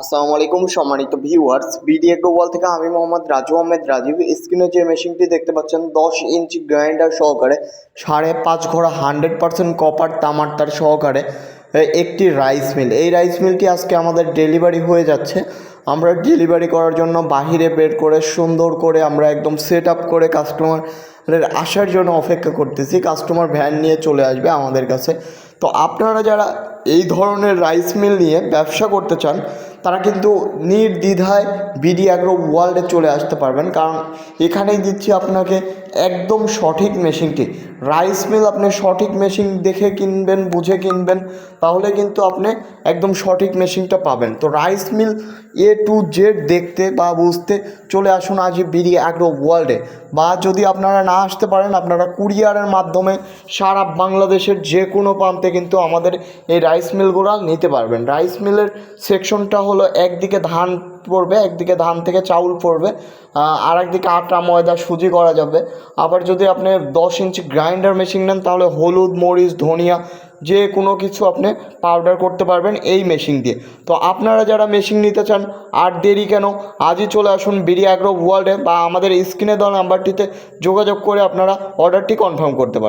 আসসালামু আলাইকুম সম্মানিত ভিউয়ার্স বিডিএ গ্লোবাল থেকে আমি মোহাম্মদ রাজু আহমেদ রাজীব। স্ক্রিনে যে মেশিনটি দেখতে পাচ্ছেন, দশ ইঞ্চি গ্রাইন্ডার সহকারে, সাড়ে পাঁচ ঘোড়া হান্ড্রেড পার্সেন্ট কপার তামার তার সহকারে একটি রাইস মিল এই রাইস মিলটি আজকে আমাদের ডেলিভারি হয়ে যাচ্ছে। আমরা ডেলিভারি করার জন্য বাহিরে বের করে, সুন্দর করে আমরা একদম সেট আপ করে কাস্টমারের আসার জন্য অপেক্ষা করতেছি। কাস্টমার ভ্যান নিয়ে চলে আসবে আমাদের কাছে। তো আপনারা যারা এই ধরনের রাইস মিল নিয়ে ব্যবসা করতে চান তারা কিন্তু নির্দ্বিধায় বিডি অ্যাগ্রো ওয়ার্ল্ডে চলে আসতে পারবেন। কারণ এখানেই দিচ্ছি আপনাকে একদম সঠিক মেশিনটি। রাইস মিল আপনি সঠিক মেশিন দেখে কিনবেন, বুঝে কিনবেন, তাহলে কিন্তু আপনি একদম সঠিক মেশিনটা পাবেন। তো rice mill A to Z দেখতে বা বুঝতে চলে আসুন আজই বিডি অ্যাগ্রো ওয়ার্ল্ডে। বা যদি আপনারা না আসতে পারেন, আপনারা কুরিয়ারের মাধ্যমে সারা বাংলাদেশের যে কোনো প্রান্তে কিন্তু আমাদের এই রাইস মিলগুলো নিতে পারবেন। রাইস মিলের সেকশনটা হলো একদিকে ধান পড়বে, একদিকে ধান থেকে চাউল পড়বে আর একদিকে আটা, ময়দা, সুজি করা যাবে। আবার যদি আপনি দশ ইঞ্চি গ্রাইন্ডার মেশিন নেন, তাহলে হলুদ, মরিচ, ধনিয়া যে কোনো কিছু আপনি পাউডার করতে পারবেন এই মেশিন দিয়ে। তো আপনারা যারা মেশিন নিতে চান, আর দেরি কেন? আজই চলে আসুন বিডি অ্যাগ্রো ওয়ার্ল্ডে বা আমাদের স্ক্রিনে দেওয়া নাম্বারটিতে যোগাযোগ করে আপনারা অর্ডারটি কনফার্ম করতে পারবেন।